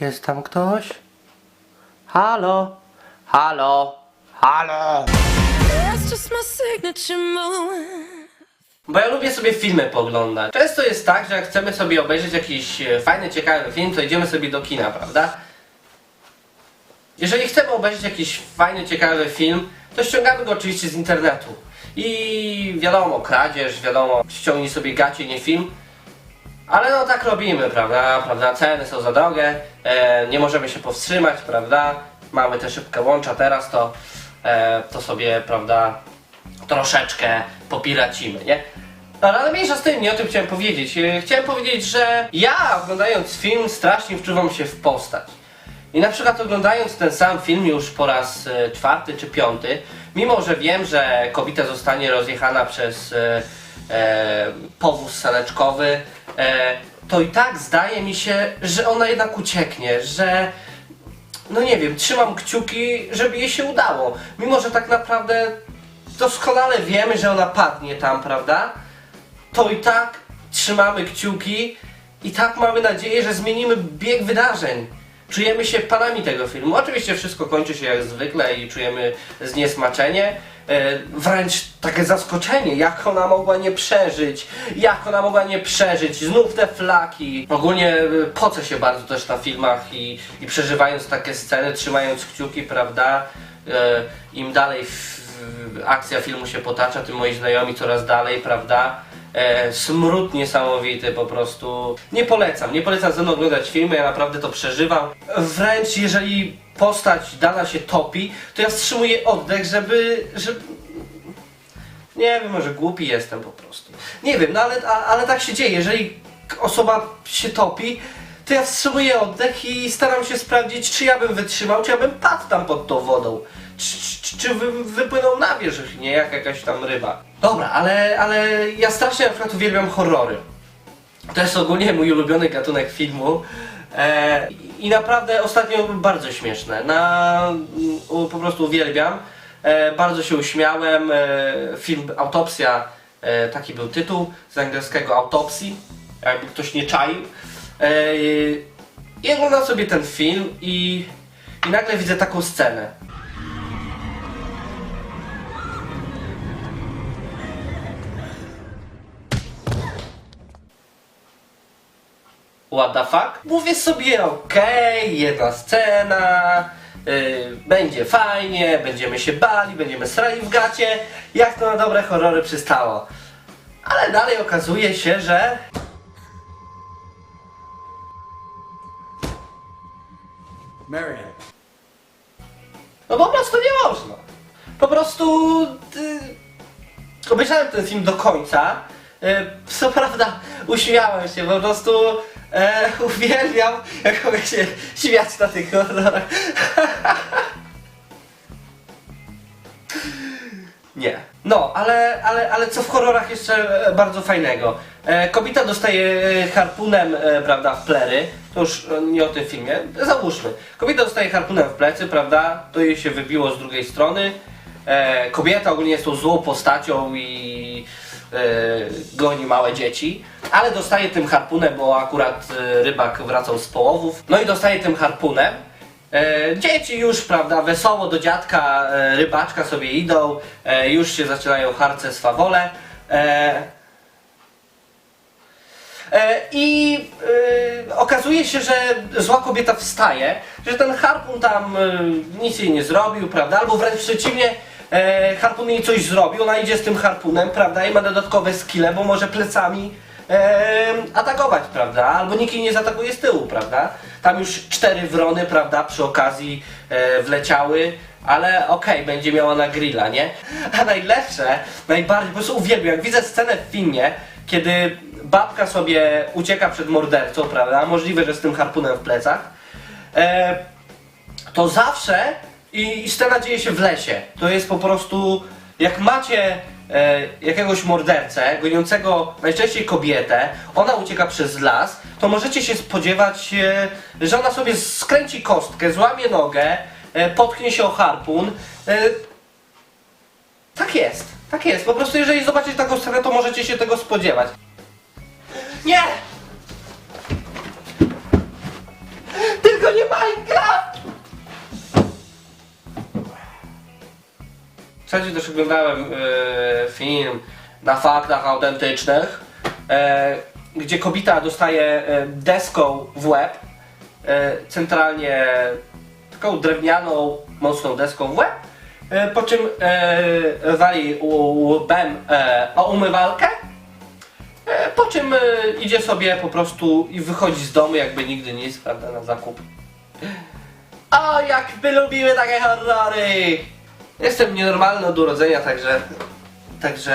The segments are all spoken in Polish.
Jest tam ktoś? Halo? Halo? Halo? That's just my signature move. Bo ja lubię sobie filmy poglądać. Często jest tak, że jak chcemy sobie obejrzeć jakiś e, fajny, ciekawy film, to idziemy sobie do kina, prawda? Jeżeli chcemy obejrzeć jakiś fajny, ciekawy film, to ściągamy go oczywiście z internetu. I wiadomo, kradzież, wiadomo, ściągnij sobie gacie, nie film. Ale no tak robimy, prawda? prawda? Ceny są za drogie, e, nie możemy się powstrzymać, prawda? Mamy te szybkie łącza teraz, to, e, to sobie, prawda, troszeczkę popiracimy, nie? No, ale mniejsza z tym, nie o tym chciałem powiedzieć. E, Chciałem powiedzieć, że ja oglądając film strasznie wczuwam się w postać. I na przykład oglądając ten sam film już po raz e, czwarty czy piąty, mimo że wiem, że kobieta zostanie rozjechana przez e, e, powóz saneczkowy, e, to i tak zdaje mi się, że ona jednak ucieknie, że no nie wiem, trzymam kciuki, żeby jej się udało. Mimo, że tak naprawdę doskonale wiemy, że ona padnie tam, prawda? To i tak trzymamy kciuki i tak mamy nadzieję, że zmienimy bieg wydarzeń. Czujemy się panami tego filmu. Oczywiście wszystko kończy się jak zwykle i czujemy zniesmaczenie. E, wręcz takie zaskoczenie, jak ona mogła nie przeżyć, jak ona mogła nie przeżyć, znów te flaki. Ogólnie e, poce się bardzo też na filmach i, i przeżywając takie sceny, trzymając kciuki, prawda? E, Im dalej akcja filmu się potacza, tym moi znajomi coraz dalej, prawda? E, smród niesamowity po prostu. Nie polecam, nie polecam ze mną oglądać filmy, ja naprawdę to przeżywam. Wręcz jeżeli postać dana się topi, to ja wstrzymuję oddech, żeby, żeby nie wiem, może głupi jestem po prostu. Nie wiem, no ale, a, ale tak się dzieje. Jeżeli osoba się topi, to ja wstrzymuję oddech i staram się sprawdzić, czy ja bym wytrzymał, czy ja bym padł tam pod tą wodą. Czy, czy, czy bym wypłynął na wierzch, nie jak jakaś tam ryba. Dobra, ale, ale ja strasznie na przykład uwielbiam horrory. To jest ogólnie mój ulubiony gatunek filmu. E, I naprawdę ostatnio bardzo śmieszne. Na, u, po prostu uwielbiam. E, bardzo się uśmiałem. E, film Autopsja, e, taki był tytuł z angielskiego autopsji, jakby ktoś nie czaił. E, I oglądam sobie ten film i, i nagle widzę taką scenę. What the fuck? Mówię sobie, okej, jedna scena, yy, będzie fajnie, będziemy się bali, będziemy srali w gacie, jak to na dobre horrory przystało. Ale dalej okazuje się, że... Marion. No po prostu nie można. Po prostu... Yy, obejrzałem ten film do końca. Yy, co prawda uśmiałem się, po prostu e, uwielbiam, jak mogę się śmiać na tych horrorach. Nie. No, ale, ale, ale co w horrorach jeszcze e, bardzo fajnego? E, kobieta dostaje e, harpunem, e, prawda, w plery. To już e, nie o tym filmie. Załóżmy. Kobieta dostaje harpunem w plecy, prawda? To jej się wybiło z drugiej strony. E, kobieta ogólnie jest tą złą postacią i e, goni małe dzieci. Ale dostaje tym harpunem, bo akurat e, rybak wracał z połowów. No i dostaje tym harpunem. E, dzieci już, prawda, wesoło do dziadka, e, rybaczka sobie idą, e, już się zaczynają harce swawole. I e, okazuje się, że zła kobieta wstaje, że ten harpun tam e, nic jej nie zrobił, prawda, albo wręcz przeciwnie, e, harpun jej coś zrobił, ona idzie z tym harpunem, prawda, i ma dodatkowe skille, bo może plecami atakować, prawda? Albo nikt jej nie zaatakuje z tyłu, prawda? Tam już cztery wrony, prawda, przy okazji e, wleciały, ale okej, będzie miała na grilla, nie? A najlepsze, najbardziej, po prostu uwielbiam, jak widzę scenę w filmie, kiedy babka sobie ucieka przed mordercą, prawda? Możliwe, że z tym harpunem w plecach. E, to zawsze i, i scena dzieje się w lesie. To jest po prostu, jak macie e, jakiegoś mordercę, goniącego najczęściej kobietę, ona ucieka przez las, to możecie się spodziewać, e, że ona sobie skręci kostkę, złamie nogę, e, potknie się o harpun. Tak jest, tak jest. Po prostu jeżeli zobaczycie taką scenę, to możecie się tego spodziewać. Nie! Wtedy też oglądałem e, film na faktach autentycznych, e, gdzie kobieta dostaje e, deską w łeb, centralnie taką drewnianą, mocną deską w łeb, po czym wali łbem o umywalkę, po czym idzie sobie po prostu i wychodzi z domu jakby nigdy nic, prawda, na zakup. O, jakby lubiły takie horrory! Jestem nienormalny od urodzenia, także... Także...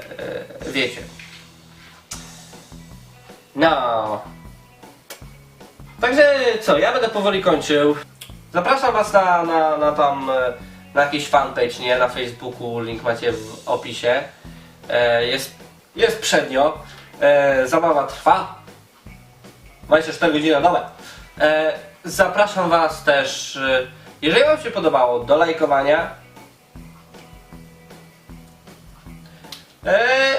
E, wiecie. No... Także co, ja będę powoli kończył. Zapraszam was na, na, na tam... e, Na jakiś fanpage, nie? Na Facebooku, link macie w opisie. E, jest, jest przednio. E, zabawa trwa. 24 godziny na dobę. E, zapraszam Was też, e, jeżeli Wam się podobało, do lajkowania.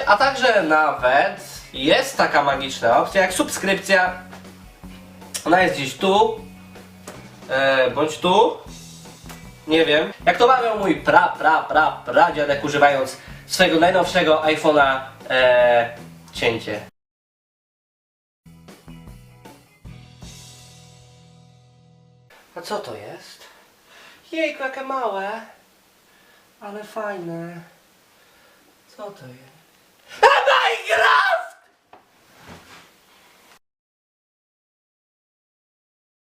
A także nawet jest taka magiczna opcja jak subskrypcja. Ona jest gdzieś tu, e, bądź tu. Nie wiem. Jak to mawiał mój pra, pra, pra, pra dziadek używając swojego najnowszego iPhone'a e, cięcie. A co to jest? Jejku, jakie małe. Ale fajne. Co to jest? A Minecraft!